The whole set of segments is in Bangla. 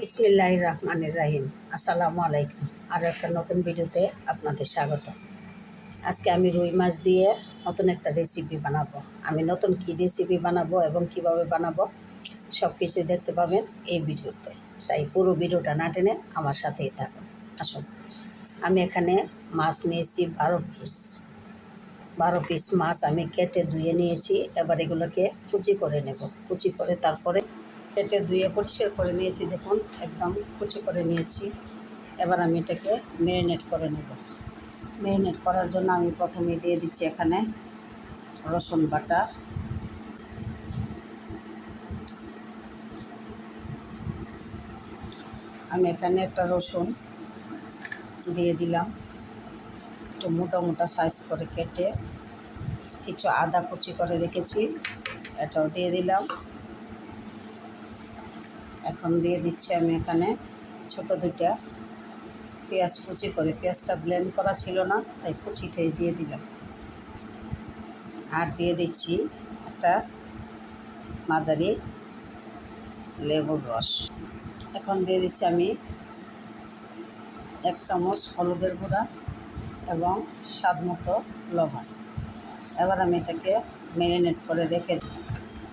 বিসমিল্লাহ রহমানির রাহিম আসসালামু আলাইকুম আরও একটা নতুন ভিডিওতে আপনাদের স্বাগত। আজকে আমি রুই মাছ দিয়ে নতুন একটা রেসিপি বানাবো। আমি নতুন কী রেসিপি বানাবো এবং কীভাবে বানাবো সব কিছুই দেখতে পাবেন এই ভিডিওতে। তাই পুরো ভিডিওটা না টেনে আমার সাথেই থাকুন। আসুন। আমি এখানে মাছ নিয়েছি বারো পিস বারো পিস মাছ আমি কেটে ধুয়ে নিয়েছি। এবার এগুলোকে কুচি করে নেব। কুচি করে তারপরে কেটে ধুয়ে পরিষ্কার করে নিয়েছি, দেখুন, একদম কুচি করে নিয়েছি। এবার আমি এটাকে ম্যারিনেট করে নেব। ম্যারিনেট করার জন্য আমি প্রথমে দিয়ে দিচ্ছি এখানে রসুন বাটা। আমি এখানে একটা রসুন দিয়ে দিলাম। একটু মোটা মোটা সাইজ করে কেটে কিছু আদা কুচি করে রেখেছি, এটাও দিয়ে দিলাম। এখন দিয়ে দিচ্ছি আমি এখানে ছোট দুইটা পেঁয়াজ কুচি করে। পেঁয়াজটা ব্লেন্ড করা ছিল না, তাই কুচিটাই দিয়ে দিলাম। আর দিয়ে দিচ্ছি একটা মাঝারি লেবুর রস। এখন দিয়ে দিচ্ছি আমি এক চামচ হলুদের গুঁড়া এবং স্বাদ মতো লবণ। এবার আমি এটাকে ম্যারিনেট করে রেখে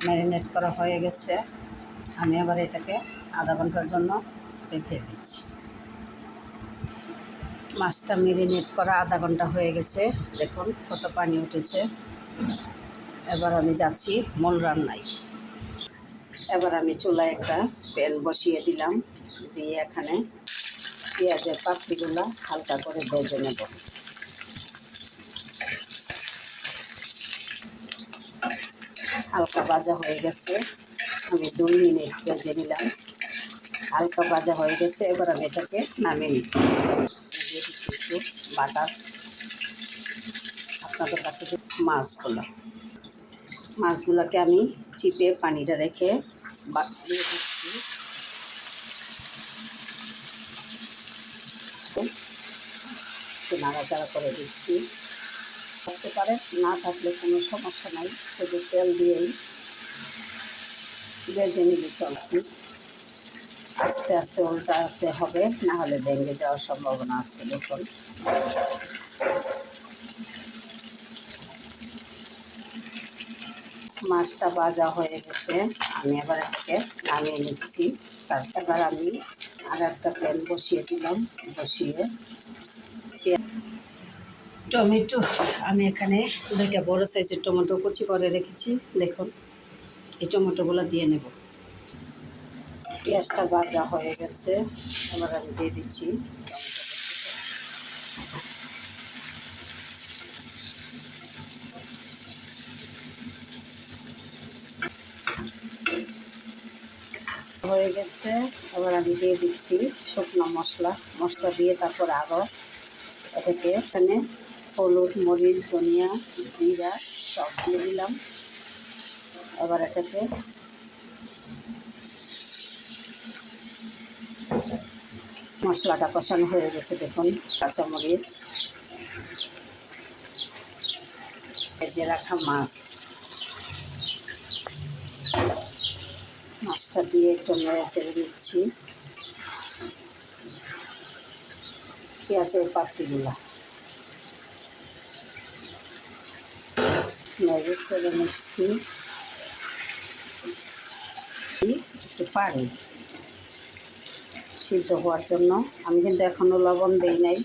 ম্যারিনেট করা হয়ে গেছে। আমি আবার এটাকে আধা ঘণ্টার জন্য রেখে দিচ্ছি। মাছটা মেরিনেট করা আধা ঘণ্টা হয়ে গেছে। দেখুন কত পানি উঠেছে। এবার আমি যাচ্ছি মূল রান্নায়। এবার আমি চুলায় একটা প্যান বসিয়ে দিলাম। দিয়ে এখানে পেঁয়াজের পাপড়িগুলো হালকা করে ভেজে নেব। হালকা ভাজা হয়ে গেছে। আমি দুই মিনিট ভেজে নিলাম। হালকা ভাজা হয়ে গেছে, এবার আমি এটাকে নামিয়ে নিচ্ছি। একটু বাটার। আপনাদের কাছে মাছগুলো, মাছগুলোকে আমি চিপে পানিটা রেখে দিয়ে দিচ্ছি নাড়াচাড়া করে দিচ্ছি। থাকতে পারে, না থাকলে কোনো সমস্যা নাই। শুধু তেল দিয়েই ভেজে নিলে চলছি। আস্তে আস্তে উল্টাতে হবে, না হলে ভেঙে যাওয়ার সম্ভাবনা আছে, দেখুন। মাছটা ভাজা হয়ে গেছে, আমি এবার এটাকে নামিয়ে নিচ্ছি। এবার আমি আর একটা প্যান বসিয়ে দিলাম, বসিয়ে টমেটো, আমি এখানে দুইটা বড় সাইজের টমেটো কুচি করে রেখেছি, দেখুন। এই টমেটোগুলো দিয়ে নেব। পেঁয়াজটা ভাজা হয়ে গেছে, এবার আমি দিয়ে দিচ্ছি। হয়ে গেছে, এবার আমি দিয়ে দিচ্ছি শুকনো মশলা। মশলা দিয়ে তারপর আরও এটাকে এখানে হলুদ, মরিচ, ধনিয়া, জিরা সব দিয়ে দিলাম। এবার এটাকে মশলাটা কষানো হয়ে গেছে দেখুন, কাঁচামরিচ, ভেজে রাখা মাছ। মাছটা দিয়ে একটু নেড়ে ছেড়ে দিচ্ছি। পেঁয়াজের পাখিগুলা নেড়ে করে নিচ্ছি। একটু পানি সিদ্ধ হওয়ার জন্য। আমি কিন্তু এখনও লবণ দিই নাই।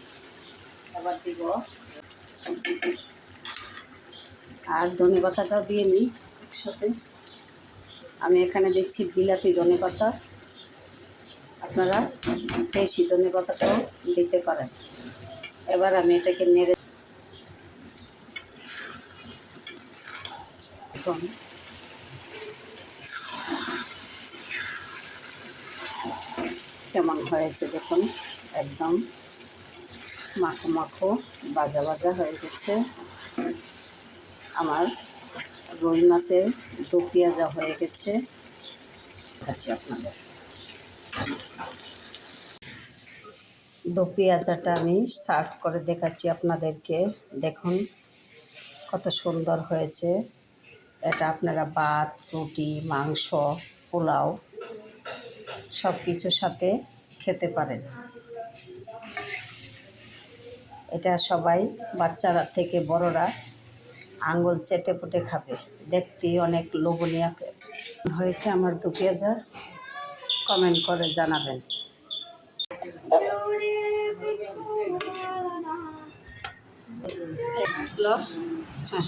আবার দিব। আর ধনে পাতাটাও দিয়ে নিই একসাথে। আমি এখানে দিচ্ছি বিলাতি ধনে পাতা। আপনারা দেশি ধনে পাতাটাও দিতে পারেন। এবার আমি এটাকে নেড়ে কেমন হয়েছে দেখুন, একদম মাখো মাখো বাজা বাজা হয়ে গেছে। আমার রুই মাছের দু পেঁয়াজা হয়ে গেছে। দেখাচ্ছি আপনাদের। দু পেঁয়াজাটা আমি সার্ভ করে দেখাচ্ছি আপনাদেরকে। দেখুন কত সুন্দর হয়েছে। এটা আপনারা ভাত, রুটি, মাংস, পোলাও সব কিছুর সাথে খেতে পারেন। এটা সবাই বাচ্চারা থেকে বড়রা আঙ্গুল চেটে পুটে খাবে। দেখতে অনেক লোভনীয়। হয়েছে আমার দু পেঁয়াজা। কমেন্ট করে জানাবেন। হ্যাঁ।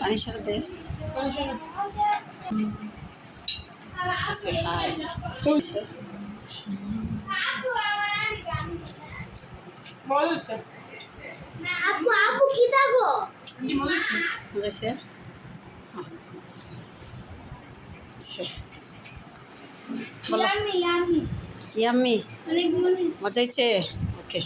পানি সারা দে আপু আপু কি দেখো বুঝেছে বলো। ইয়ামি ইয়ামি ইয়াম্মি মজা হয়েছে? ওকে।